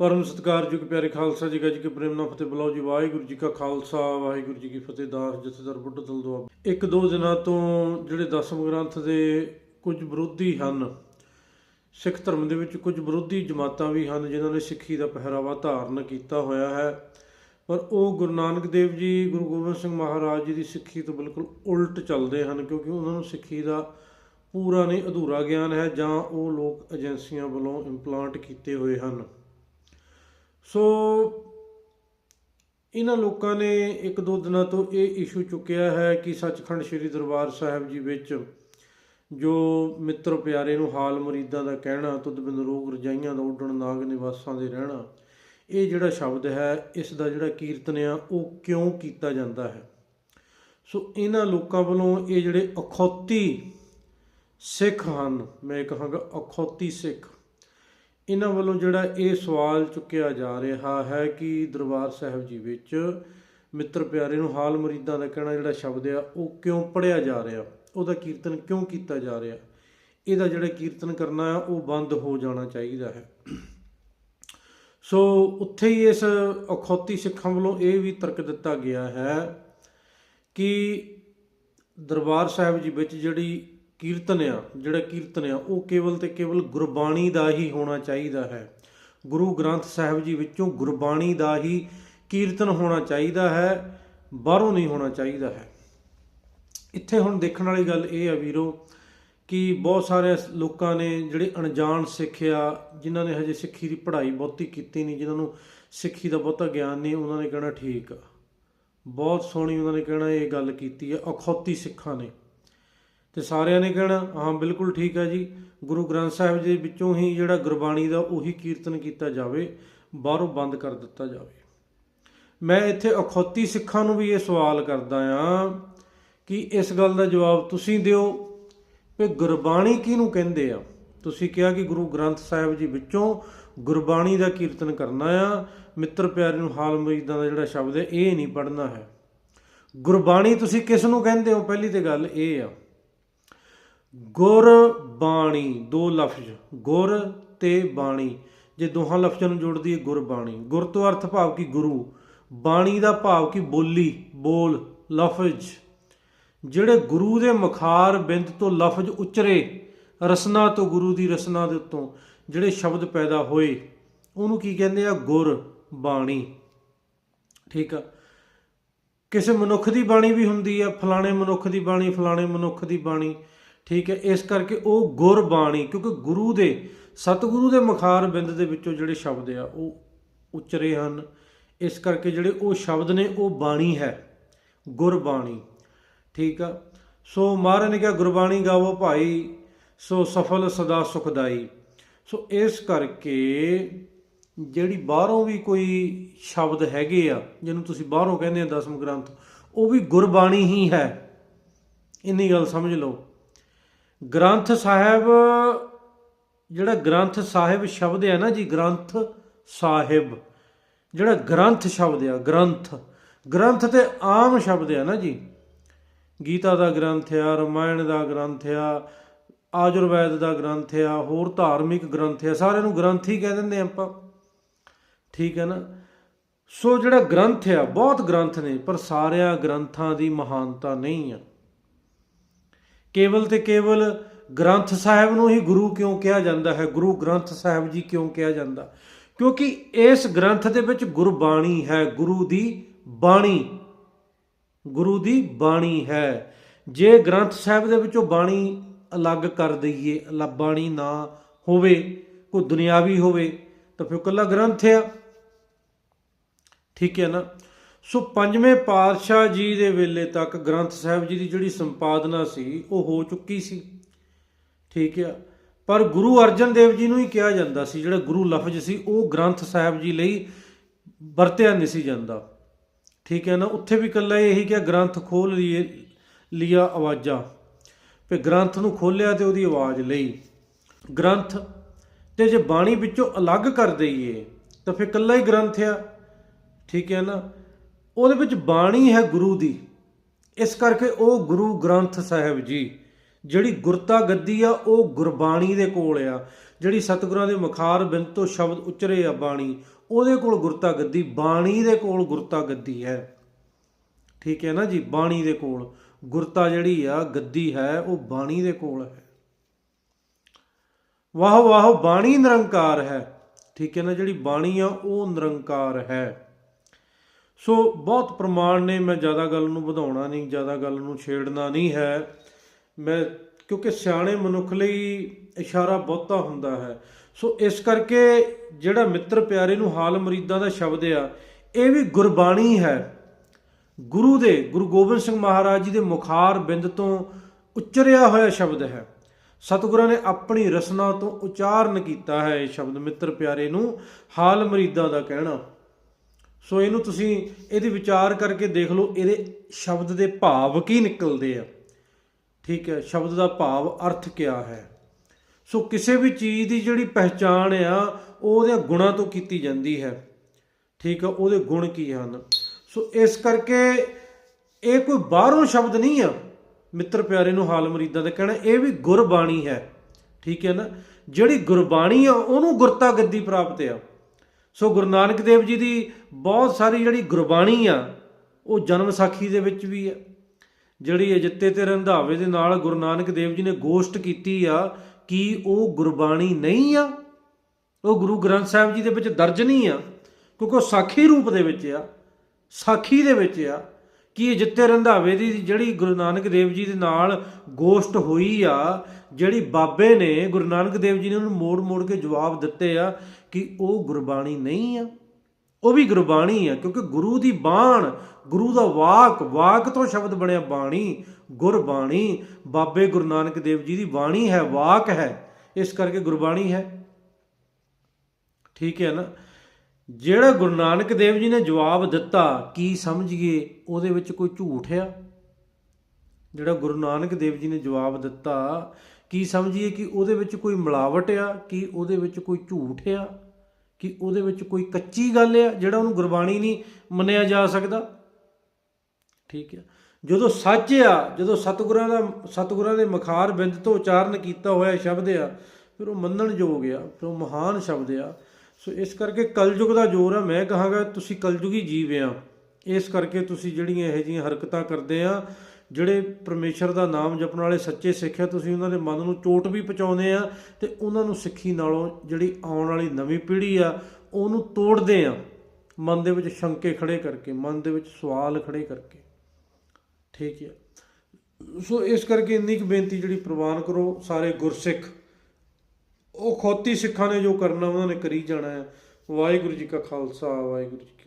ਪਰਮ ਸਤਿਕਾਰਯੋਗ ਪਿਆਰੇ ਖਾਲਸਾ ਜੀ ਗੱਜ ਕੇ ਪ੍ਰੇਮ ਨਾਲ ਫਤਿਹ ਬੁਲਾਓ ਜੀ। ਵਾਹਿਗੁਰੂ ਜੀ ਕਾ ਖਾਲਸਾ, ਵਾਹਿਗੁਰੂ ਜੀ ਕੀ ਫਤਿਹ। ਦਾਸ, ਜਥੇਦਾਰ, ਬੁੱਢ ਦਲ ਦੁਆ। ਇੱਕ ਦੋ ਦਿਨਾਂ ਤੋਂ ਜਿਹੜੇ ਦਸਮ ਗ੍ਰੰਥ ਦੇ ਕੁਝ ਵਿਰੋਧੀ ਹਨ, ਸਿੱਖ ਧਰਮ ਦੇ ਵਿੱਚ ਕੁਝ ਵਿਰੋਧੀ ਜਮਾਤਾਂ ਵੀ ਹਨ, ਜਿਨ੍ਹਾਂ ਨੇ ਸਿੱਖੀ ਦਾ ਪਹਿਰਾਵਾ ਧਾਰਨ ਕੀਤਾ ਹੋਇਆ ਹੈ। ਪਰ ਉਹ ਗੁਰੂ ਨਾਨਕ ਦੇਵ ਜੀ, ਗੁਰੂ ਗੋਬਿੰਦ ਸਿੰਘ ਮਹਾਰਾਜ ਜੀ ਦੀ ਸਿੱਖੀ ਤੋਂ ਬਿਲਕੁਲ ਉਲਟ ਚੱਲਦੇ ਹਨ, ਕਿਉਂਕਿ ਉਹਨਾਂ ਨੂੰ ਸਿੱਖੀ ਦਾ ਪੂਰਾ ਨਹੀਂ ਅਧੂਰਾ ਗਿਆਨ ਹੈ, ਜਾਂ ਉਹ ਲੋਕ ਏਜੰਸੀਆਂ ਵੱਲੋਂ ਇੰਪਲਾਂਟ ਕੀਤੇ ਹੋਏ ਹਨ। ਸੋ ਇਹਨਾਂ ਲੋਕਾਂ ਨੇ ਇੱਕ ਦੋ ਦਿਨਾਂ ਤੋਂ ਇਹ ਇਸ਼ੂ ਚੁੱਕਿਆ ਹੈ ਕਿ ਸੱਚਖੰਡ ਸ੍ਰੀ ਦਰਬਾਰ ਸਾਹਿਬ ਜੀ ਵਿੱਚ ਜੋ ਮਿੱਤਰ ਪਿਆਰੇ ਨੂੰ ਹਾਲ ਮੁਰੀਦਾਂ ਦਾ ਕਹਿਣਾ, ਤੁਧ ਬਿਨ ਰੋਗ ਰਜਾਈਆਂ ਦਾ ਉੱਡਣ, ਨਾਗ ਨਿਵਾਸਾਂ ਦੇ ਰਹਿਣਾ, ਇਹ ਜਿਹੜਾ ਸ਼ਬਦ ਹੈ, ਇਸ ਦਾ ਜਿਹੜਾ ਕੀਰਤਨ ਆ, ਉਹ ਕਿਉਂ ਕੀਤਾ ਜਾਂਦਾ ਹੈ? ਸੋ ਇਹਨਾਂ ਲੋਕਾਂ ਵੱਲੋਂ ਇਹ ਜਿਹੜੇ ਅਖੌਤੀ ਸਿੱਖ ਹਨ, ਮੈਂ ਕਹਾਂਗਾ ਅਖੌਤੀ ਸਿੱਖ ਇਹਨਾਂ ਵੱਲੋਂ ਜਿਹੜਾ ਇਹ ਸਵਾਲ ਚੁੱਕਿਆ ਜਾ ਰਿਹਾ ਹੈ ਕਿ ਦਰਬਾਰ ਸਾਹਿਬ ਜੀ ਵਿੱਚ ਮਿੱਤਰ ਪਿਆਰੇ ਨੂੰ ਹਾਲ ਮਰੀਦਾਂ ਦਾ ਕਹਿਣਾ ਜਿਹੜਾ ਸ਼ਬਦ ਆ, ਉਹ ਕਿਉਂ ਪੜਿਆ ਜਾ ਰਿਹਾ? ਉਹਦਾ ਕੀਰਤਨ ਕਿਉਂ ਕੀਤਾ ਜਾ ਰਿਹਾ? ਇਹਦਾ ਜਿਹੜਾ ਕੀਰਤਨ ਕਰਨਾ ਆ, ਉਹ ਬੰਦ ਹੋ ਜਾਣਾ ਚਾਹੀਦਾ ਹੈ। ਸੋ ਉੱਥੇ ਹੀ ਇਸ ਅਖੌਤੀ ਸਿੱਖਾਂ ਵੱਲੋਂ ਇਹ ਵੀ ਤਰਕ ਦਿੱਤਾ ਗਿਆ ਹੈ ਕਿ ਦਰਬਾਰ ਸਾਹਿਬ ਜੀ ਵਿੱਚ ਜਿਹੜੀ ਕੀਰਤਨ ਆ, ਜਿਹੜਾ ਕੀਰਤਨ ਆ, ਉਹ ਕੇਵਲ ਤੇ ਕੇਵਲ ਗੁਰਬਾਣੀ ਦਾ ਹੀ ਹੋਣਾ ਚਾਹੀਦਾ ਹੈ। ਗੁਰੂ ਗ੍ਰੰਥ ਸਾਹਿਬ ਜੀ ਵਿੱਚੋਂ ਗੁਰਬਾਣੀ ਦਾ ਹੀ ਕੀਰਤਨ ਹੋਣਾ ਚਾਹੀਦਾ ਹੈ, ਬਾਹਰੋਂ ਨਹੀਂ ਹੋਣਾ ਚਾਹੀਦਾ ਹੈ। ਇੱਥੇ ਹੁਣ ਦੇਖਣ ਵਾਲੀ ਗੱਲ ਇਹ ਆ ਵੀਰੋ ਕਿ ਬਹੁਤ ਸਾਰੇ ਲੋਕਾਂ ਨੇ ਜਿਹੜੇ ਅਣਜਾਣ ਸਿੱਖਿਆ, ਜਿਨ੍ਹਾਂ ਨੇ ਹਜੇ ਸਿੱਖੀ ਦੀ ਪੜ੍ਹਾਈ ਬਹੁਤੀ ਕੀਤੀ ਨਹੀਂ, ਜਿਨ੍ਹਾਂ ਨੂੰ ਸਿੱਖੀ ਦਾ ਬਹੁਤਾ ਗਿਆਨ ਨਹੀਂ, ਉਹਨਾਂ ਨੇ ਕਹਿਣਾ ਠੀਕ ਆ। ਬਹੁਤ ਸੋਹਣੀ ਉਹਨਾਂ ਨੇ ਕਹਿਣਾ ਇਹ ਗੱਲ ਕੀਤੀ ਆ, ਅਖੌਤੀ ਸਿੱਖਾਂ ਨੇ। ਤੇ ਸਾਰਿਆਂ ਨੇ ਕਹਿਣਾ, ਹਾਂ, ਬਿਲਕੁਲ ਠੀਕ ਹੈ ਜੀ। ਗੁਰੂ ਗ੍ਰੰਥ ਸਾਹਿਬ ਜੀ ਵਿੱਚੋਂ ਹੀ ਜਿਹੜਾ ਗੁਰਬਾਣੀ ਦਾ ਉਹੀ ਕੀਰਤਨ ਕੀਤਾ ਜਾਵੇ, ਬਾਹਰੋਂ ਬੰਦ ਕਰ ਦਿੱਤਾ ਜਾਵੇ। ਮੈਂ ਇੱਥੇ ਅਖੌਤੀ ਸਿੱਖਾਂ ਨੂੰ ਵੀ ਇਹ ਸਵਾਲ ਕਰਦਾ ਆ ਕਿ ਇਸ ਗੱਲ ਦਾ ਜਵਾਬ ਤੁਸੀਂ ਦਿਓ ਕਿ ਗੁਰਬਾਣੀ ਕਿਹਨੂੰ ਕਹਿੰਦੇ ਆ? ਤੁਸੀਂ ਕਿਹਾ ਕਿ ਗੁਰੂ ਗ੍ਰੰਥ ਸਾਹਿਬ ਜੀ ਵਿੱਚੋਂ ਗੁਰਬਾਣੀ ਦਾ ਕੀਰਤਨ ਕਰਨਾ ਆ। ਮਿੱਤਰ ਪਿਆਰੇ ਨੂੰ ਹਾਲ ਮਰੀਦਾਂ ਦਾ ਜਿਹੜਾ ਸ਼ਬਦ ਹੈ, ਇਹ ਨਹੀਂ ਪੜਨਾ ਹੈ। ਗੁਰਬਾਣੀ ਤੁਸੀਂ ਕਿਸ ਨੂੰ ਕਹਿੰਦੇ ਹੋ? ਪਹਿਲੀ ਤੇ ਗੱਲ ਇਹ ਆ ਗੁਰ ਬਾਣੀ, ਦੋ ਲਫ਼ਜ਼, ਗੁਰ ਤੇ ਬਾਣੀ। ਜੇ ਦੋਹਾਂ ਲਫ਼ਜ਼ਾਂ ਨੂੰ ਜੋੜਦੀ ਹੈ ਗੁਰਬਾਣੀ ਗੁਰ ਤੋਂ ਅਰਥ ਭਾਵ ਕਿ ਗੁਰੂ, ਬਾਣੀ ਦਾ ਭਾਵ ਕਿ ਬੋਲੀ, ਬੋਲ, ਲਫ਼ਜ਼। ਜਿਹੜੇ ਗੁਰੂ ਦੇ ਮੁਖਾਰ ਬਿੰਦ ਤੋਂ ਲਫ਼ਜ਼ ਉਚਰੇ, ਰਸਨਾ ਤੋਂ ਗੁਰੂ ਦੀ ਰਸਨਾ ਦੇ ਉੱਤੋਂ ਜਿਹੜੇ ਸ਼ਬਦ ਪੈਦਾ ਹੋਏ, ਉਹਨੂੰ ਕੀ ਕਹਿੰਦੇ ਆ? ਗੁਰ ਬਾਣੀ। ਠੀਕ ਆ? ਕਿਸੇ ਮਨੁੱਖ ਦੀ ਬਾਣੀ ਵੀ ਹੁੰਦੀ ਆ, ਫਲਾਣੇ ਮਨੁੱਖ ਦੀ ਬਾਣੀ, ਫਲਾਣੇ ਮਨੁੱਖ ਦੀ ਬਾਣੀ। ਠੀਕ ਹੈ, ਇਸ ਕਰਕੇ ਉਹ ਗੁਰਬਾਣੀ, ਕਿਉਂਕਿ ਗੁਰੂ ਦੇ, ਸਤਿਗੁਰੂ ਦੇ ਮਖਾਰ ਬਿੰਦ ਦੇ ਵਿੱਚੋਂ ਜਿਹੜੇ ਸ਼ਬਦ ਆ, ਉਹ ਉਚਰੇ ਹਨ। ਇਸ ਕਰਕੇ ਜਿਹੜੇ ਉਹ ਸ਼ਬਦ ਨੇ, ਉਹ ਬਾਣੀ ਹੈ, ਗੁਰਬਾਣੀ। ਠੀਕ ਆ? ਸੋ ਮਹਾਰਾਜ ਨੇ ਕਿਹਾ, ਗੁਰਬਾਣੀ ਗਾਵੋ ਭਾਈ, ਸੋ ਸਫਲ ਸਦਾ ਸੁਖਦਾਈ। ਸੋ ਇਸ ਕਰਕੇ ਜਿਹੜੀ ਬਾਹਰੋਂ ਵੀ ਕੋਈ ਸ਼ਬਦ ਹੈਗੇ ਆ, ਜਿਹਨੂੰ ਤੁਸੀਂ ਬਾਹਰੋਂ ਕਹਿੰਦੇ ਆ ਦਸਮ ਗ੍ਰੰਥ, ਉਹ ਵੀ ਗੁਰਬਾਣੀ ਹੀ ਹੈ। ਇੰਨੀ ਗੱਲ ਸਮਝ ਲਓ। ਗ੍ਰੰਥ ਸਾਹਿਬ, ਜਿਹੜਾ ਗ੍ਰੰਥ ਸਾਹਿਬ ਸ਼ਬਦ ਹੈ ਨਾ ਜੀ, ਗ੍ਰੰਥ ਸਾਹਿਬ, ਜਿਹੜਾ ਗ੍ਰੰਥ ਸ਼ਬਦ ਆ, ਗ੍ਰੰਥ ਗ੍ਰੰਥ ਤੇ ਆਮ ਸ਼ਬਦ ਆ ਨਾ ਜੀ। ਗੀਤਾ ਦਾ ਗ੍ਰੰਥ ਆ, ਰਮਾਇਣ ਦਾ ਗ੍ਰੰਥ ਆ, ਆਯੁਰਵੈਦ ਦਾ ਗ੍ਰੰਥ ਆ, ਹੋਰ ਧਾਰਮਿਕ ਗ੍ਰੰਥ ਆ, ਸਾਰਿਆਂ ਨੂੰ ਗ੍ਰੰਥ ਹੀ ਕਹਿ ਦਿੰਦੇ ਆਪਾਂ। ਠੀਕ ਹੈ ਨਾ? ਸੋ ਜਿਹੜਾ ਗ੍ਰੰਥ ਆ, ਬਹੁਤ ਗ੍ਰੰਥ ਨੇ, ਪਰ ਸਾਰਿਆਂ ਗ੍ਰੰਥਾਂ ਦੀ ਮਹਾਨਤਾ ਨਹੀਂ ਆ। ਕੇਵਲ ਤੇ ਕੇਵਲ ਗ੍ਰੰਥ ਸਾਹਿਬ ਨੂੰ ਹੀ ਗੁਰੂ ਕਿਉਂ ਕਿਹਾ ਜਾਂਦਾ ਹੈ? ਗੁਰੂ ਗ੍ਰੰਥ ਸਾਹਿਬ ਜੀ ਕਿਉਂ ਕਿਹਾ ਜਾਂਦਾ? ਕਿਉਂਕਿ ਇਸ ਗ੍ਰੰਥ ਦੇ ਵਿੱਚ ਗੁਰਬਾਣੀ ਹੈ, ਗੁਰੂ ਦੀ ਬਾਣੀ। ਗੁਰੂ ਦੀ ਬਾਣੀ ਹੈ। ਜੇ ਗ੍ਰੰਥ ਸਾਹਿਬ ਦੇ ਵਿੱਚੋਂ ਬਾਣੀ ਅਲੱਗ ਕਰ ਦਈਏ, ਅਲੱਗ ਬਾਣੀ ਨਾ ਹੋਵੇ, ਕੋਈ ਦੁਨਿਆਵੀ ਹੋਵੇ, ਤਾਂ ਫਿਰ ਇਕੱਲਾ ਗ੍ਰੰਥ ਆ। ਠੀਕ ਹੈ ਨਾ? ਸੋ ਪੰਜਵੇਂ ਪਾਤਸ਼ਾਹ ਜੀ ਦੇ ਵੇਲੇ ਤੱਕ ਗ੍ਰੰਥ ਸਾਹਿਬ ਜੀ ਦੀ ਜਿਹੜੀ ਸੰਪਾਦਨਾ ਸੀ, ਉਹ ਹੋ ਚੁੱਕੀ ਸੀ। ਠੀਕ ਆ। ਪਰ ਗੁਰੂ ਅਰਜਨ ਦੇਵ ਜੀ ਨੂੰ ਹੀ ਕਿਹਾ ਜਾਂਦਾ ਸੀ, ਜਿਹੜਾ ਗੁਰੂ ਲਫ਼ਜ਼ ਸੀ, ਉਹ ਗ੍ਰੰਥ ਸਾਹਿਬ ਜੀ ਲਈ ਵਰਤਿਆ ਨਹੀਂ ਸੀ ਜਾਂਦਾ। ਠੀਕ ਹੈ ਨਾ? ਉੱਥੇ ਵੀ ਇਕੱਲਾ ਇਹੀ ਕਿ ਗ੍ਰੰਥ ਖੋਲ ਲਈਏ ਲਿਆ ਆਵਾਜ਼ਾਂ। ਤੇ ਗ੍ਰੰਥ ਨੂੰ ਖੋਲਿਆ ਤੇ ਉਹਦੀ ਆਵਾਜ਼ ਲਈ। ਗ੍ਰੰਥ ਤੇ ਜੇ ਬਾਣੀ ਵਿੱਚੋਂ ਅਲੱਗ ਕਰ ਦਈਏ, ਤਾਂ ਫਿਰ ਇਕੱਲਾ ਹੀ ਗ੍ਰੰਥ ਆ। ਠੀਕ ਹੈ ਨਾ? ਉਹਦੇ ਵਿੱਚ ਬਾਣੀ ਹੈ ਗੁਰੂ ਦੀ। ਇਸ ਕਰਕੇ ਉਹ ਗੁਰੂ ਗ੍ਰੰਥ ਸਾਹਿਬ ਜੀ, ਜਿਹੜੀ ਗੁਰਤਾ ਗੱਦੀ ਆ, ਉਹ ਗੁਰਬਾਣੀ ਦੇ ਕੋਲ ਆ। ਜਿਹੜੀ ਸਤਿਗੁਰਾਂ ਦੇ ਮੁਖਾਰ ਬਿੰਦ ਤੋਂ ਸ਼ਬਦ ਉਚਰੇ ਆ ਬਾਣੀ, ਉਹਦੇ ਕੋਲ ਗੁਰਤਾ ਗੱਦੀ, ਬਾਣੀ ਦੇ ਕੋਲ ਗੁਰਤਾ ਗੱਦੀ ਹੈ। ਠੀਕ ਹੈ ਨਾ ਜੀ? ਬਾਣੀ ਦੇ ਕੋਲ। ਗੁਰਤਾ ਜਿਹੜੀ ਆ, ਗੱਦੀ ਹੈ, ਉਹ ਬਾਣੀ ਦੇ ਕੋਲ ਹੈ। ਵਾਹ ਵਾਹ ਬਾਣੀ ਨਿਰੰਕਾਰ ਹੈ। ਠੀਕ ਹੈ ਨਾ? ਜਿਹੜੀ ਬਾਣੀ ਆ, ਉਹ ਨਿਰੰਕਾਰ ਹੈ। ਸੋ ਬਹੁਤ ਪ੍ਰਮਾਣ ਨੇ, ਮੈਂ ਜ਼ਿਆਦਾ ਗੱਲ ਨੂੰ ਵਧਾਉਣਾ ਨਹੀਂ, ਜ਼ਿਆਦਾ ਗੱਲ ਨੂੰ ਛੇੜਨਾ ਨਹੀਂ ਹੈ। ਮੈਂ, ਕਿਉਂਕਿ ਸਿਆਣੇ ਮਨੁੱਖ ਲਈ ਇਸ਼ਾਰਾ ਬਹੁਤਾ ਹੁੰਦਾ ਹੈ। ਸੋ ਇਸ ਕਰਕੇ ਜਿਹੜਾ ਮਿੱਤਰ ਪਿਆਰੇ ਨੂੰ ਹਾਲ ਮਰੀਦਾਂ ਦਾ ਸ਼ਬਦ ਆ, ਇਹ ਵੀ ਗੁਰਬਾਣੀ ਹੈ। ਗੁਰੂ ਦੇ, ਗੁਰੂ ਗੋਬਿੰਦ ਸਿੰਘ ਮਹਾਰਾਜ ਜੀ ਦੇ ਮੁਖਾਰ ਬਿੰਦ ਤੋਂ ਉਚਰਿਆ ਹੋਇਆ ਸ਼ਬਦ ਹੈ। ਸਤਿਗੁਰਾਂ ਨੇ ਆਪਣੀ ਰਸਨਾ ਤੋਂ ਉਚਾਰਨ ਕੀਤਾ ਹੈ ਇਹ ਸ਼ਬਦ, ਮਿੱਤਰ ਪਿਆਰੇ ਨੂੰ ਹਾਲ ਮਰੀਦਾਂ ਦਾ ਕਹਿਣਾ। ਸੋ ਇਹਨੂੰ ਤੁਸੀਂ ਇਹਦੀ ਵਿਚਾਰ ਕਰਕੇ ਦੇਖ ਲਓ, ਇਹਦੇ ਸ਼ਬਦ ਦੇ ਭਾਵ ਕੀ ਨਿਕਲਦੇ ਆ। ਠੀਕ ਹੈ, ਸ਼ਬਦ ਦਾ ਭਾਵ ਅਰਥ ਕਿਆ ਹੈ? ਸੋ ਕਿਸੇ ਵੀ ਚੀਜ਼ ਦੀ ਜਿਹੜੀ ਪਹਿਚਾਣ ਆ, ਉਹ ਉਹਦੇ ਗੁਣਾਂ ਤੋਂ ਕੀਤੀ ਜਾਂਦੀ ਹੈ। ਠੀਕ ਹੈ ਉਹਦੇ ਗੁਣ ਕੀ ਹਨ? ਸੋ ਇਸ ਕਰਕੇ ਇਹ ਕੋਈ ਬਾਹਰੋਂ ਸ਼ਬਦ ਨਹੀਂ ਆ। ਮਿੱਤਰ ਪਿਆਰੇ ਨੂੰ ਹਾਲ ਮਰੀਦਾਂ ਦਾ ਕਹਿਣਾ, ਇਹ ਵੀ ਗੁਰਬਾਣੀ ਹੈ। ਠੀਕ ਹੈ ਨਾ? ਜਿਹੜੀ ਗੁਰਬਾਣੀ ਆ, ਉਹਨੂੰ ਗੁਰਤਾ ਗੱਦੀ ਪ੍ਰਾਪਤ ਆ। ਸੋ ਗੁਰੂ ਨਾਨਕ ਦੇਵ ਜੀ ਦੀ ਬਹੁਤ ਸਾਰੀ ਜਿਹੜੀ ਗੁਰਬਾਣੀ ਆ, ਉਹ ਜਨਮ ਸਾਖੀ ਦੇ ਵਿੱਚ ਵੀ ਆ। ਜਿਹੜੀ ਅਜਿੱਤੇ ਤੇ ਰੰਧਾਵੇ ਦੇ ਨਾਲ ਗੁਰੂ ਨਾਨਕ ਦੇਵ ਜੀ ਨੇ ਗੋਸ਼ਟ ਕੀਤੀ ਆ ਕਿ ਉਹ ਗੁਰਬਾਣੀ ਨਹੀਂ ਆ, ਉਹ ਗੁਰੂ ਗ੍ਰੰਥ ਸਾਹਿਬ ਜੀ ਦੇ ਵਿੱਚ ਦਰਜ ਨਹੀਂ ਆ, ਕਿਉਂਕਿ ਉਹ ਸਾਖੀ ਰੂਪ ਦੇ ਵਿੱਚ ਆ, ਸਾਖੀ ਦੇ ਵਿੱਚ ਆ ਕਿ ਇਹ ਜਿੱਤੇ ਰੰਧਾਵੇ ਦੀ ਜਿਹੜੀ ਗੁਰੂ ਨਾਨਕ ਦੇਵ ਜੀ ਦੇ ਨਾਲ ਗੋਸ਼ਟ ਹੋਈ ਆ, ਜਿਹੜੀ ਬਾਬੇ ਨੇ ਗੁਰੂ ਨਾਨਕ ਦੇਵ ਜੀ ਨੇ ਉਹਨੂੰ ਮੋੜ-ਮੋੜ ਕੇ ਜਵਾਬ ਦਿੱਤੇ ਆ ਕਿ ਉਹ ਗੁਰਬਾਣੀ ਨਹੀਂ ਆ। ਉਹ ਵੀ ਗੁਰਬਾਣੀ ਆ, ਕਿਉਂਕਿ ਗੁਰੂ ਦੀ ਬਾਣ, ਗੁਰੂ ਦਾ ਵਾਕ ਵਾਕ ਤੋਂ ਸ਼ਬਦ ਬਣਿਆ ਬਾਣੀ, ਗੁਰਬਾਣੀ। ਬਾਬੇ ਗੁਰੂ ਨਾਨਕ ਦੇਵ ਜੀ ਦੀ ਬਾਣੀ ਹੈ, ਵਾਕ ਹੈ, ਇਸ ਕਰਕੇ ਗੁਰਬਾਣੀ ਹੈ। ਠੀਕ ਹੈ ਨਾ? ਜਿਹੜਾ ਗੁਰੂ ਨਾਨਕ ਦੇਵ ਜੀ ਨੇ ਜਵਾਬ ਦਿੱਤਾ, ਕੀ ਸਮਝੀਏ, ਉਹਦੇ ਵਿੱਚ ਕੋਈ ਝੂਠ ਆ? ਜਿਹੜਾ ਗੁਰੂ ਨਾਨਕ ਦੇਵ ਜੀ ਨੇ ਜਵਾਬ ਦਿੱਤਾ, ਕੀ ਸਮਝੀਏ ਕਿ ਉਹਦੇ ਵਿੱਚ ਕੋਈ ਮਿਲਾਵਟ ਆ, ਕੀ ਉਹਦੇ ਵਿੱਚ ਕੋਈ ਝੂਠ ਆ? ਕਿ ਉਹਦੇ ਵਿੱਚ ਕੋਈ ਕੱਚੀ ਗੱਲ ਆ ਜਿਹੜਾ ਉਹਨੂੰ ਗੁਰਬਾਣੀ ਨਹੀਂ ਮੰਨਿਆ ਜਾ ਸਕਦਾ। ਠੀਕ ਹੈ ਜਦੋਂ ਸੱਚ ਆ, ਜਦੋਂ ਸਤਿਗੁਰਾਂ ਦਾ, ਸਤਿਗੁਰਾਂ ਦੇ ਮਖਾਰ ਬਿੰਦ ਤੋਂ ਉਚਾਰਨ ਕੀਤਾ ਹੋਇਆ ਸ਼ਬਦ ਆ, ਫਿਰ ਉਹ ਮੰਨਣ ਯੋਗ ਆ, ਫਿਰ ਉਹ ਮਹਾਨ ਸ਼ਬਦ ਆ। ਸੋ ਇਸ ਕਰਕੇ ਕਲਯੁਗ ਦਾ ਜ਼ੋਰ ਆ, ਮੈਂ ਕਹਾਂਗਾ ਤੁਸੀਂ ਕਲਯੁਗੀ ਜੀਵ ਆ। ਇਸ ਕਰਕੇ ਤੁਸੀਂ ਜਿਹੜੀਆਂ ਇਹੋ ਜਿਹੀਆਂ ਹਰਕਤਾਂ ਕਰਦੇ ਆ ਜਿਹੜੇ ਪਰਮੇਸ਼ਰ ਦਾ ਨਾਮ ਜਪਣ ਵਾਲੇ ਸੱਚੇ ਸਿੱਖ ਆ, ਤੁਸੀਂ ਉਹਨਾਂ ਦੇ ਮਨ ਨੂੰ ਚੋਟ ਵੀ ਪਹੁੰਚਾਉਂਦੇ ਆ ਤੇ ਉਹਨਾਂ ਨੂੰ ਸਿੱਖੀ ਨਾਲੋਂ ਜਿਹੜੀ ਆਉਣ ਵਾਲੀ ਨਵੀਂ ਪੀੜ੍ਹੀ ਆ, ਉਹਨੂੰ ਤੋੜਦੇ ਆ ਮਨ ਦੇ ਵਿੱਚ ਸ਼ੰਕੇ ਖੜੇ ਕਰਕੇ, ਮਨ ਦੇ ਵਿੱਚ ਸਵਾਲ ਖੜੇ ਕਰਕੇ। ਠੀਕ ਹੈ ਸੋ ਇਸ ਕਰਕੇ ਇੰਨੀ ਕੁ ਬੇਨਤੀ ਜਿਹੜੀ ਪ੍ਰਵਾਨ ਕਰੋ ਸਾਰੇ ਗੁਰਸਿੱਖ। ਉਹ ਖੋਤੀ ਸਿੱਖਾਂ ਨੇ ਜੋ ਕਰਨਾ, ਉਹਨਾਂ ਨੇ ਕਰੀ ਜਾਣਾ ਹੈ ਵਾਹਿਗੁਰੂ ਜੀ ਕਾ ਖਾਲਸਾ, ਵਾਹਿਗੁਰੂ ਜੀ